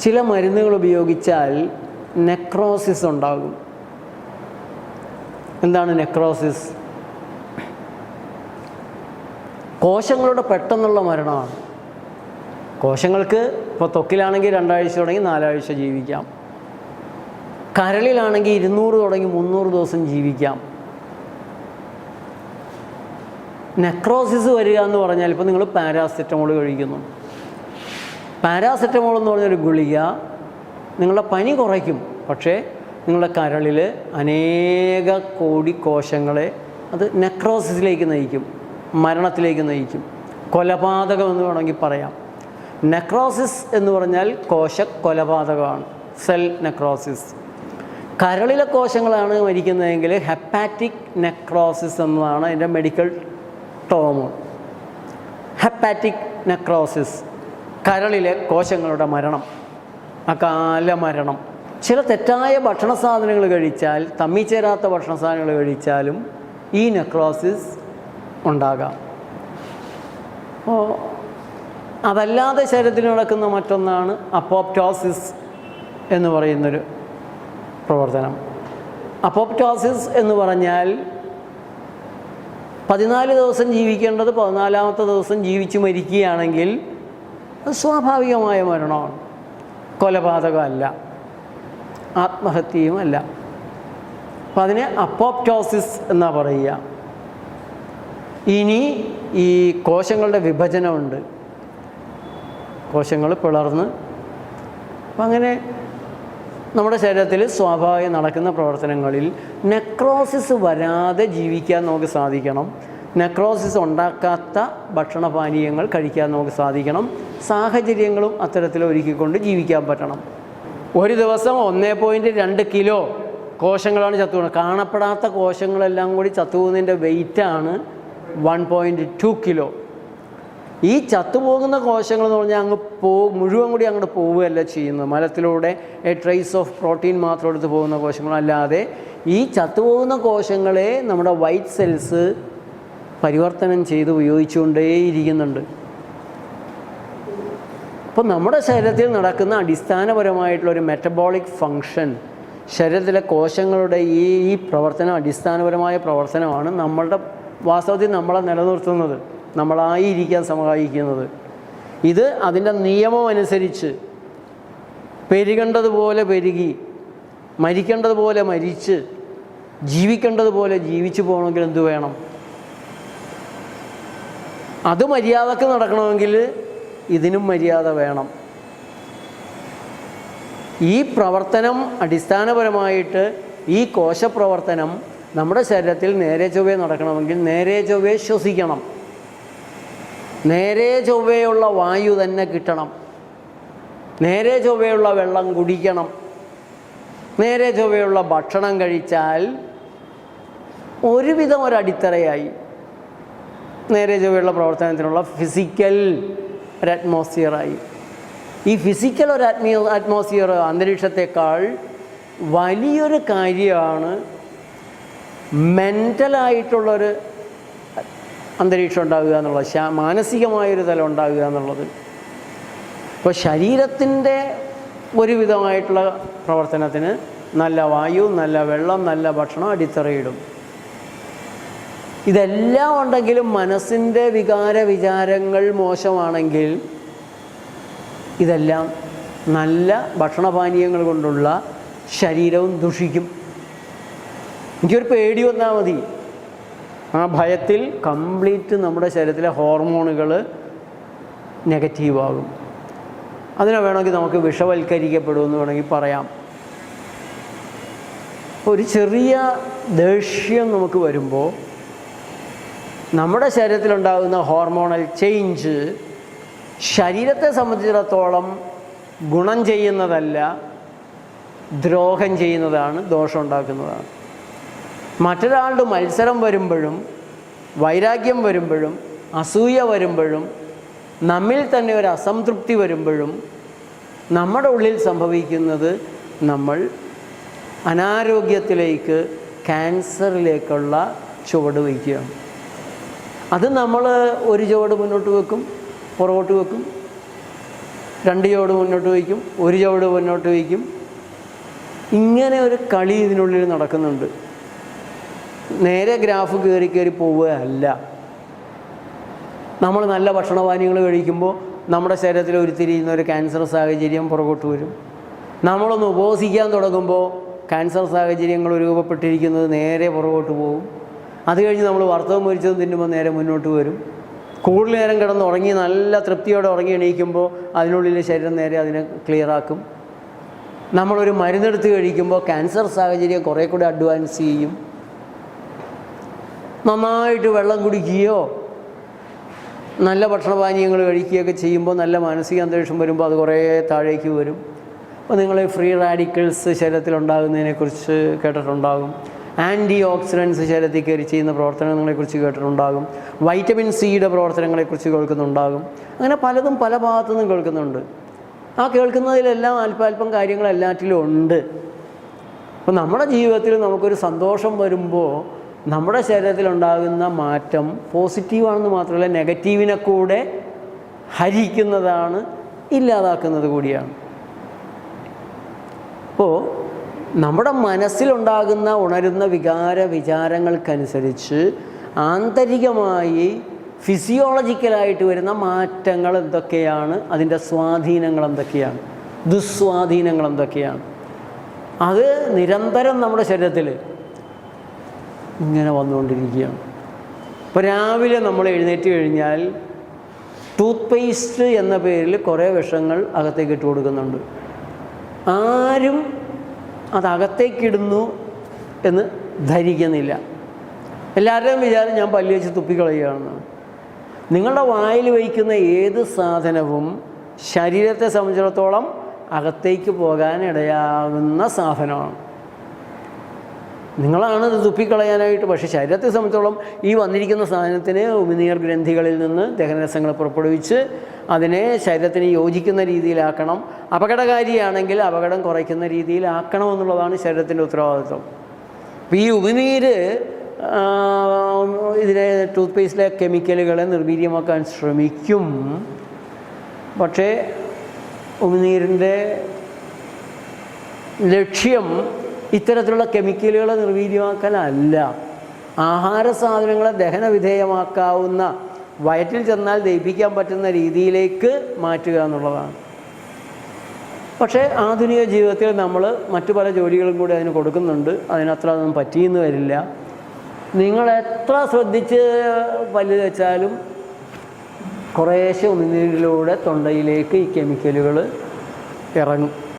ചില മരുന്നുകൾ ഉപയോഗിച്ചാൽ നെക്രോസിസ് ഉണ്ടാകും. എന്താണ് നെക്രോസിസ് കോശങ്ങളുടെ പെട്ടെന്നുള്ള മരണമാണ്. കോശങ്ങൾക്ക് ഇപ്പോൾ ത്വക്കിലാണെങ്കിൽ രണ്ടാഴ്ച തുടങ്ങി നാലാഴ്ച ജീവിക്കാം. കരളിലാണെങ്കിൽ ഇരുന്നൂറ് തുടങ്ങി മുന്നൂറ് ദിവസം ജീവിക്കാം. നെക്രോസിസ് വരിക എന്ന് പറഞ്ഞാൽ ഇപ്പോൾ നിങ്ങൾ പാരാസെറ്റമോൾ കഴിക്കുന്നു. പാരാസെറ്റമോൾ എന്ന് പറഞ്ഞൊരു ഗുളിക നിങ്ങളുടെ പനി കുറയ്ക്കും. പക്ഷേ നിങ്ങളുടെ കരളിൽ അനേക കോടി കോശങ്ങളെ അത് നെക്രോസിസിലേക്ക് നയിക്കും മരണത്തിലേക്ക് നയിക്കും. കൊലപാതകം എന്ന് വേണമെങ്കിൽ പറയാം. നെക്രോസിസ് എന്ന് പറഞ്ഞാൽ കോശ കൊലപാതകമാണ് സെൽ നെക്രോസിസ്. കരളിലെ കോശങ്ങളാണ് മരിക്കുന്നതെങ്കിൽ ഹെപ്പാറ്റിക് നെക്രോസിസ് എന്നതാണ് അതിന്റെ മെഡിക്കൽ ടോമ്. Hepatic necrosis. കരളിലെ കോശങ്ങളുടെ മരണം അകാല മരണം ചില തെറ്റായ ഭക്ഷണ സാധനങ്ങൾ കഴിച്ചാൽ തമ്മി ചേരാത്ത ഭക്ഷണ സാധനങ്ങൾ കഴിച്ചാലും ഈ നെക്രോസിസ് ഉണ്ടാകാം. അപ്പോൾ അതല്ലാതെ ശരീരത്തിൽ നടക്കുന്ന മറ്റൊന്നാണ് അപ്പോപ്റ്റോസിസ് എന്ന് പറയുന്നൊരു പ്രവർത്തനം. അപ്പോപ്റ്റോസിസ് എന്ന് പറഞ്ഞാൽ പതിനാല് ദിവസം ജീവിക്കേണ്ടത് പതിനാലാമത്തെ ദിവസം ജീവിച്ചു മരിക്കുകയാണെങ്കിൽ അത് സ്വാഭാവികമായ മരണമാണ്. കൊലപാതകമല്ല. ആത്മഹത്യയുമല്ല. അപ്പം അതിനെ അപ്പോപ്റ്റോസിസ് എന്നാ പറയുക. ഇനി ഈ കോശങ്ങളുടെ വിഭജനമുണ്ട്. കോശങ്ങൾ പിളർന്ന്. അപ്പം അങ്ങനെ നമ്മുടെ ശരീരത്തിൽ സ്വാഭാവികം നടക്കുന്ന പ്രവർത്തനങ്ങളിൽ നെക്രോസിസ് വരാതെ ജീവിക്കാൻ നമുക്ക് സാധിക്കണം. നെക്രോസിസ് ഉണ്ടാക്കാത്ത ഭക്ഷണപാനീയങ്ങൾ കഴിക്കാൻ നമുക്ക് സാധിക്കണം. സാഹചര്യങ്ങളും അത്തരത്തിൽ ഒരുക്കിക്കൊണ്ട് ജീവിക്കാൻ പറ്റണം. ഒരു ദിവസം ഒന്നേ പോയിന്റ് രണ്ട് കിലോ കോശങ്ങളാണ് ചത്തുപോകുന്നത്. കാണപ്പെടാത്ത കോശങ്ങളെല്ലാം കൂടി ചത്തുപോകുന്നതിന്റെ വെയിറ്റാണ് വൺ പോയിന്റ് ടു കിലോ ഈ ചത്തുപോകുന്ന കോശങ്ങൾ എന്ന് പറഞ്ഞാൽ അങ്ങ് പോ മുഴുവൻ കൂടി അങ്ങോട്ട് പോവുകയല്ല ചെയ്യുന്നത്. മലത്തിലൂടെ എ ട്രേസ് ഓഫ് പ്രോട്ടീൻ മാത്രം എടുത്ത് പോകുന്ന കോശങ്ങളല്ലാതെ ഈ ചത്തുപോകുന്ന കോശങ്ങളെ നമ്മുടെ വൈറ്റ് സെൽസ് പരിവർത്തനം ചെയ്ത് ഉപയോഗിച്ചുകൊണ്ടേയിരിക്കുന്നുണ്ട്. അപ്പോൾ നമ്മുടെ ശരീരത്തിൽ നടക്കുന്ന അടിസ്ഥാനപരമായിട്ടുള്ള ഒരു മെറ്റബോളിക് ഫങ്ഷൻ ശരീരത്തിലെ കോശങ്ങളുടെ ഈ ഈ പ്രവർത്തനം അടിസ്ഥാനപരമായ പ്രവർത്തനമാണ് നമ്മളുടെ വാസ്തവത്തിൽ നമ്മളെ നിലനിർത്തുന്നത് നമ്മളായിരിക്കാൻ സഹായിക്കുന്നത്. ഇത് അതിന്റെ നിയമം അനുസരിച്ച് പെരുകേണ്ടതുപോലെ പെരുകി മരിക്കേണ്ടതുപോലെ മരിച്ച് ജീവിക്കേണ്ടതുപോലെ ജീവിച്ചു പോകണമെങ്കിൽ എന്തു വേണം? അത് മര്യാദയ്ക്ക് നടക്കണമെങ്കിൽ ഇതിനും മര്യാദ വേണം. ഈ പ്രവർത്തനം അടിസ്ഥാനപരമായിട്ട് ഈ കോശപ്രവർത്തനം നമ്മുടെ ശരീരത്തിൽ നേരെ ചൊവ്വേ നടക്കണമെങ്കിൽ നേരെ ചൊവ്വേ ശ്വസിക്കണം. നേരെ ചൊവ്വയുള്ള വായു തന്നെ കിട്ടണം. നേരെ ചൊവ്വയുള്ള വെള്ളം കുടിക്കണം. നേരെ ചൊവ്വയുള്ള ഭക്ഷണം കഴിച്ചാൽ ഒരുവിധം ഒരു അടിത്തറയായി. നേരെ ചൊവ്വയുള്ള പ്രവർത്തനത്തിനുള്ള ഫിസിക്കൽ ഒരു അറ്റ്മോസ്ഫിയറായി ഈ ഫിസിക്കൽ ഒരു അറ്റ്മിയോ അറ്റ്മോസ്ഫിയർ അന്തരീക്ഷത്തെക്കാൾ വലിയൊരു കാര്യമാണ് മെന്റലായിട്ടുള്ളൊരു അന്തരീക്ഷം ഉണ്ടാകുക എന്നുള്ളത്. ശാ മാനസികമായൊരു തലം ഉണ്ടാകുക എന്നുള്ളത്. ഇപ്പോൾ ശരീരത്തിന്റെ ഒരുവിധമായിട്ടുള്ള പ്രവർത്തനത്തിന് നല്ല വായു നല്ല വെള്ളം നല്ല ഭക്ഷണം അടിത്തറയിടും. ഇതെല്ലാം ഉണ്ടെങ്കിലും മനസ്സിന്റെ വികാര വിചാരങ്ങൾ മോശമാണെങ്കിൽ ഇതെല്ലാം നല്ല ഭക്ഷണപാനീയങ്ങൾ കൊണ്ടുള്ള ശരീരവും ദുഷിക്കും. എനിക്കൊരു പേടി വന്നാൽ മതി. ആ ഭയത്തിൽ കംപ്ലീറ്റ് നമ്മുടെ ശരീരത്തിലെ ഹോർമോണുകൾ നെഗറ്റീവാകും. അതിനെ വേണമെങ്കിൽ നമുക്ക് വിഷവൽക്കരിക്കപ്പെടുമെന്ന് വേണമെങ്കിൽ പറയാം. ഒരു ചെറിയ ദേഷ്യം നമുക്ക് വരുമ്പോൾ നമ്മുടെ ശരീരത്തിലുണ്ടാകുന്ന ഹോർമോണൽ ചേഞ്ച് ശരീരത്തെ സംബന്ധിച്ചിടത്തോളം ഗുണം ചെയ്യുന്നതല്ല ദ്രോഹം ചെയ്യുന്നതാണ് ദോഷം ഉണ്ടാക്കുന്നതാണ്. മറ്റൊരാളുടെ മത്സരം വരുമ്പോഴും വൈരാഗ്യം വരുമ്പോഴും അസൂയ വരുമ്പോഴും നമ്മിൽ തന്നെ ഒരു അസംതൃപ്തി വരുമ്പോഴും നമ്മുടെ ഉള്ളിൽ സംഭവിക്കുന്നത് നമ്മൾ അനാരോഗ്യത്തിലേക്ക് ക്യാൻസറിലേക്കുള്ള ചുവട് വയ്ക്കുകയാണ്. അത് നമ്മൾ ഒരു ചുവട് മുന്നോട്ട് വെക്കും പുറകോട്ട് വെക്കും. രണ്ട് ചുവട് മുന്നോട്ട് വയ്ക്കും ഒരു ചുവട് മുന്നോട്ട് വയ്ക്കും. ഇങ്ങനെ ഒരു കളി ഇതിനുള്ളിൽ നടക്കുന്നുണ്ട്. നേരെ ഗ്രാഫ് കയറി കയറി പോവുകയല്ല. നമ്മൾ നല്ല ഭക്ഷണപാനീയങ്ങൾ കഴിക്കുമ്പോൾ നമ്മുടെ ശരീരത്തിൽ ഉരുത്തിരിയുന്ന ഒരു ക്യാൻസർ സാഹചര്യം പുറകോട്ട് വരും. നമ്മളൊന്ന് ഉപവസിക്കാൻ തുടങ്ങുമ്പോൾ ക്യാൻസർ സാഹചര്യങ്ങൾ രൂപപ്പെട്ടിരിക്കുന്നത് നേരെ പുറകോട്ട് പോകും. അത് കഴിഞ്ഞ് നമ്മൾ വറുത്തതും മരിച്ചതും തിന്നുമ്പോൾ നേരെ മുന്നോട്ട് വരും. കൂടുതൽ നേരം കിടന്ന് ഉറങ്ങി നല്ല തൃപ്തിയോടെ ഉറങ്ങി എണീക്കുമ്പോൾ അതിനുള്ളിലെ ശരീരം നേരെ അതിനെ ക്ലിയറാക്കും നമ്മളൊരു മരുന്നെടുത്ത് കഴിക്കുമ്പോൾ ക്യാൻസർ സാഹചര്യം കുറേ കൂടി അഡ്വാൻസ് ചെയ്യും. നന്നായിട്ട് വെള്ളം കുടിക്കുകയോ നല്ല ഭക്ഷണപാനീയങ്ങൾ കഴിക്കുകയൊക്കെ ചെയ്യുമ്പോൾ നല്ല മാനസിക അന്തരീക്ഷം വരുമ്പോൾ അത് കുറേ താഴേക്ക് വരും. അപ്പോൾ നിങ്ങൾ ഫ്രീ റാഡിക്കൽസ് ശരീരത്തിലുണ്ടാകുന്നതിനെക്കുറിച്ച് കേട്ടിട്ടുണ്ടാകും. ആന്റി ഓക്സിഡൻസ് ശരീരത്തിൽ കയറി ചെയ്യുന്ന പ്രവർത്തനങ്ങളെക്കുറിച്ച് കേട്ടിട്ടുണ്ടാകും. വൈറ്റമിൻ സിയുടെ പ്രവർത്തനങ്ങളെക്കുറിച്ച് കേൾക്കുന്നുണ്ടാകും. അങ്ങനെ പലതും പല ഭാഗത്തു നിന്നും കേൾക്കുന്നുണ്ട്. ആ കേൾക്കുന്നതിലെല്ലാം അല്പാൽപ്പം കാര്യങ്ങൾ എല്ലാറ്റിലും ഉണ്ട്. അപ്പോൾ നമ്മുടെ ജീവിതത്തിൽ നമുക്കൊരു സന്തോഷം വരുമ്പോൾ നമ്മുടെ ശരീരത്തിലുണ്ടാകുന്ന മാറ്റം പോസിറ്റീവാണെന്ന് മാത്രമല്ല നെഗറ്റീവിനെ കൂടെ ഹരിക്കുന്നതാണ് ഇല്ലാതാക്കുന്നത് കൂടിയാണ്. അപ്പോൾ നമ്മുടെ മനസ്സിലുണ്ടാകുന്ന ഉണരുന്ന വികാര വിചാരങ്ങൾക്കനുസരിച്ച് ആന്തരികമായി ഫിസിയോളജിക്കലായിട്ട് വരുന്ന മാറ്റങ്ങൾ എന്തൊക്കെയാണ്? അതിന്റെ സ്വാധീനങ്ങൾ എന്തൊക്കെയാണ്? ദുസ്വാധീനങ്ങൾ എന്തൊക്കെയാണ്? അത് നിരന്തരം നമ്മുടെ ശരീരത്തിൽ ഇങ്ങനെ വന്നുകൊണ്ടിരിക്കുകയാണ്. ഇപ്പോൾ രാവിലെ നമ്മൾ എഴുന്നേറ്റ് കഴിഞ്ഞാൽ ടൂത്ത് പേസ്റ്റ് എന്ന പേരിൽ കുറേ വിഷങ്ങൾ അകത്തേക്ക് ഇട്ട് കൊടുക്കുന്നുണ്ട്. ആരും അത് അകത്തേക്കിടുന്നു എന്ന് ധരിക്കുന്നില്ല. എല്ലാവരുടെയും വിചാരം ഞാൻ പല്ലി വെച്ച് തുപ്പിക്കളയുകയാണെന്നാണ്. നിങ്ങളുടെ വായിൽ വയ്ക്കുന്ന ഏത് സാധനവും ശരീരത്തെ സംബന്ധിച്ചിടത്തോളം അകത്തേക്ക് പോകാൻ ഇടയാകുന്ന സാധനമാണ്. നിങ്ങളാണ് ഇത് തുപ്പിക്കളയാനായിട്ട് പക്ഷേ ശരീരത്തെ സംബന്ധിച്ചോളം ഈ വന്നിരിക്കുന്ന സാധനത്തിന് ഉമിനീർ ഗ്രന്ഥികളിൽ നിന്ന് ദഹനരസങ്ങൾ പുറപ്പെടുവിച്ച് അതിനെ ശരീരത്തിന് യോജിക്കുന്ന രീതിയിലാക്കണം. അപകടകാരിയാണെങ്കിൽ അപകടം കുറയ്ക്കുന്ന രീതിയിലാക്കണം എന്നുള്ളതാണ് ശരീരത്തിന്റെ ഉത്തരവാദിത്വം. അപ്പോൾ ഈ ഉമിനീര് ഇതിലെ ടൂത്ത് പേസ്റ്റിലെ കെമിക്കലുകളെ നിർവീര്യമാക്കാൻ ശ്രമിക്കും. പക്ഷേ ഉമിനീരിന്റെ ലക്ഷ്യം ഇത്തരത്തിലുള്ള കെമിക്കലുകളെ നിർവീര്യമാക്കലല്ല. ആഹാര സാധനങ്ങളെ ദഹന വിധേയമാക്കാവുന്ന വയറ്റിൽ ചെന്നാൽ ദഹിപ്പിക്കാൻ പറ്റുന്ന രീതിയിലേക്ക് മാറ്റുക എന്നുള്ളതാണ്. പക്ഷേ ആധുനിക ജീവിതത്തിൽ നമ്മൾ മറ്റു പല ജോലികളും കൂടി അതിന് കൊടുക്കുന്നുണ്ട്. അതിനത്ര ഒന്നും പറ്റിയെന്ന് വരില്ല. നിങ്ങൾ എത്ര ശ്രദ്ധിച്ച് പല്ല് വെച്ചാലും കുറേശ്ശെ ഉമിനീരിലൂടെ തൊണ്ടയിലേക്ക് ഈ കെമിക്കലുകൾ ഇറങ്ങും.